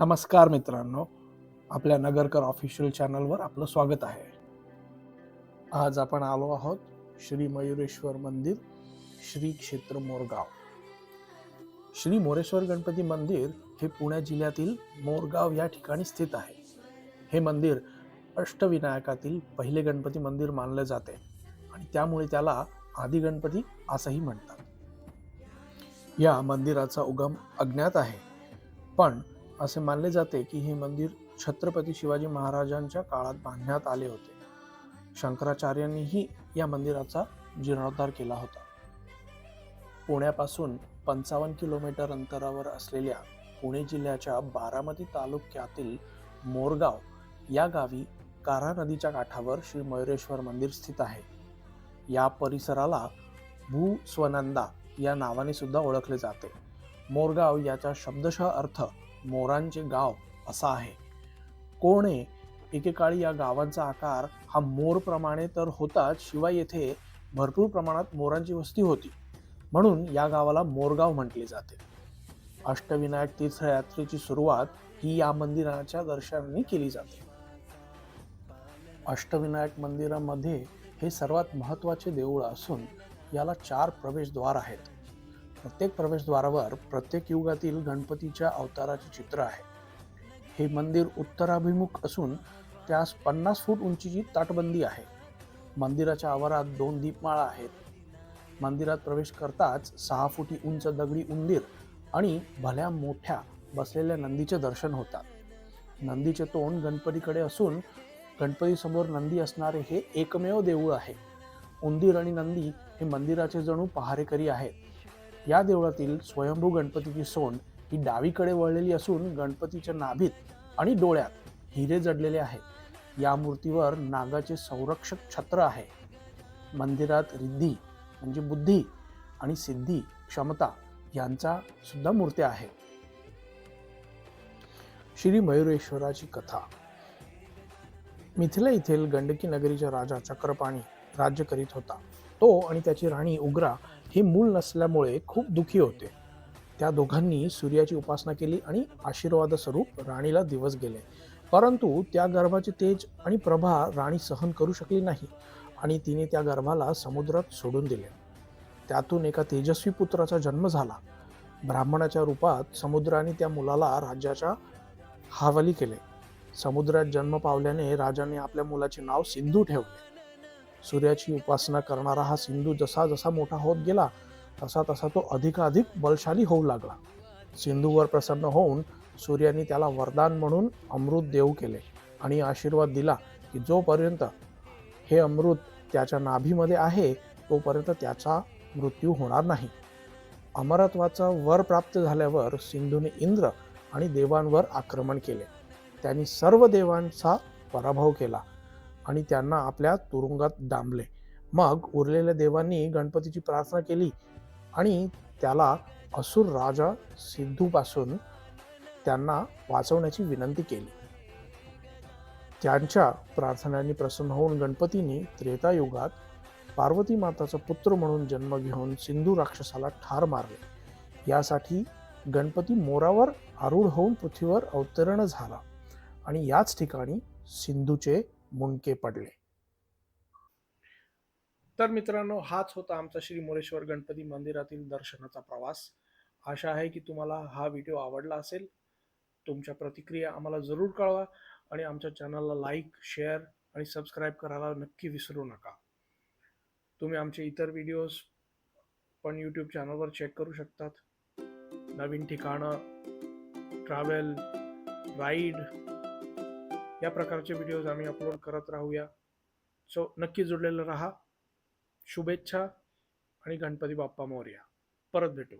नमस्कार मित्रांनो आपल्या नगरकर ऑफिशियल चॅनलवर आपलं स्वागत आहे. आज आपण आलो आहोत श्री मयुरेश्वर मंदिर श्री क्षेत्र मोरगाव. श्री मोरेश्वर गणपती मंदिर हे पुणे जिल्ह्यातील मोरगाव या ठिकाणी स्थित आहे. हे मंदिर अष्टविनायकातील पहिले गणपती मंदिर मानले जाते आणि त्यामुळे त्याला आदी गणपती असंही म्हणतात. या मंदिराचा उगम अज्ञात आहे पण असे मानले जाते की हे मंदिर छत्रपती शिवाजी महाराजांच्या काळात बांधण्यात आले होते. शंकराचार्यांनीही या मंदिराचा जीर्णोद्धार केला होता. पुण्यापासून पंचावन्न किलोमीटर अंतरावर असलेल्या पुणे जिल्ह्याच्या बारामती तालुक्यातील मोरगाव या गावी कारा नदीच्या काठावर श्री मयुरेश्वर मंदिर स्थित आहे. या परिसराला भूस्वनंदा या नावाने सुद्धा ओळखले जाते. मोरगाव याचा शब्दशः अर्थ मोरांचे गाव असा आहे. कोणे एकेकाळी या गावांचा आकार हा मोरप्रमाणे तर होताच शिवाय येथे भरपूर प्रमाणात मोरांची वस्ती होती. म्हणून या गावाला मोरगाव म्हटले जाते. अष्टविनायक तीर्थयात्रेची सुरुवात ही या मंदिराच्या दर्शनाने केली जाते. अष्टविनायक मंदिरामध्ये हे सर्वात महत्त्वाचे देऊळ असून याला चार प्रवेशद्वार आहेत. प्रत्येक प्रवेशद्वारावर प्रत्येक युगातील गणपतीच्या अवताराचे चित्र आहे. हे मंदिर उत्तराभिमुख असून त्यास पन्नास फूट उंचीची ताटबंदी आहे. मंदिराच्या आवारात दोन दीपमाळा आहेत. मंदिरात प्रवेश करताच सहा फुटी उंच दगडी उंदीर आणि भल्या मोठ्या बसलेल्या नंदीचे दर्शन होतात. नंदीचे तोंड गणपतीकडे असून गणपतीसमोर नंदी असणारे हे एकमेव देऊळ आहे. उंदीर आणि नंदी हे मंदिराचे जणू पहारेकरी आहेत. या देवळातील स्वयंभू गणपतीची सोंड ही डावीकडे वळलेली असून गणपतीच्या नाभीत आणि डोळ्यात हिरे जडलेले आहेत. या मूर्तीवर नागाचे संरक्षक छत्र आहे. मंदिरात रिद्धी म्हणजे बुद्धी आणि सिद्धी क्षमता यांचा सुद्धा मूर्त्या आहेत श्री मयुरेश्वराची कथा. मिथिला येथील गंडकी नगरीच्या राजा चक्रपाणी राज्य करीत होता. तो आणि त्याची राणी उग्रा हे मूल नसल्यामुळे खूप दुखी होते. त्या दोघांनी सूर्याची उपासना केली आणि आशीर्वादस्वरूप राणीला दिवस गेले. परंतु त्या गर्भाचे तेज आणि प्रभा राणी सहन करू शकली नाही आणि तिने त्या गर्भाला समुद्रात सोडून दिले. त्यातून एका तेजस्वी पुत्राचा जन्म झाला. ब्राह्मणाच्या रूपात समुद्राने त्या मुलाला राज्याच्या हावली केले. समुद्रात जन्म पावल्याने राजाने आपल्या मुलाचे नाव सिंधू ठेवले. सूर्याची उपासना करणारा हा सिंधू जसा जसा मोठा होत गेला तसा तसा तो अधिकाधिक बलशाली होऊ लागला. सिंधूवर प्रसन्न होऊन सूर्याने त्याला वरदान म्हणून अमृत देऊ केले आणि आशीर्वाद दिला की जोपर्यंत हे अमृत त्याच्या नाभीमध्ये आहे तोपर्यंत त्याचा मृत्यू होणार नाही. अमरत्वाचा वर प्राप्त झाल्यावर सिंधूने इंद्र आणि देवांवर आक्रमण केले. त्यांनी सर्व देवांचा पराभव केला. आणि त्यांना आपल्या तुरुंगात डांबले. मग उरलेल्या देवांनी गणपतीची प्रार्थना केली आणि त्याला असुर राजा सिद्धूपासून त्यांना वाचवण्याची विनंती केली. त्यांच्या प्रार्थनांनी प्रसन्न होऊन गणपतीने त्रेतायुगात पार्वती माताचा पुत्र म्हणून जन्म घेऊन सिंधू राक्षसाला ठार मारले. यासाठी गणपती मोरावर आरूढ होऊन पृथ्वीवर अवतरण झाला आणि याच ठिकाणी सिंधूचे मुंडके पडले. तर मित्रांनो हाच होता आमचा श्री मोरेश्वर गणपती मंदिरातील दर्शनाचा प्रवास. आशा आहे की तुम्हाला हा व्हिडिओ आवडला असेल. तुमच्या प्रतिक्रिया आम्हाला जरूर कळवा आणि आमच्या चॅनलला लाईक शेअर आणि सबस्क्राईब करायला नक्की विसरू नका. तुम्ही आमचे इतर व्हिडिओज पण यूट्यूब चॅनलवर चेक करू शकतात. नवीन ठिकाणं ट्रॅव्हल राईड या प्रकारचे व्हिडिओज आम्ही अपलोड करत राहूया. सो नक्की जुडलेलं राहा. शुभेच्छा आणि गणपती बाप्पा मोर्या. परत भेटू.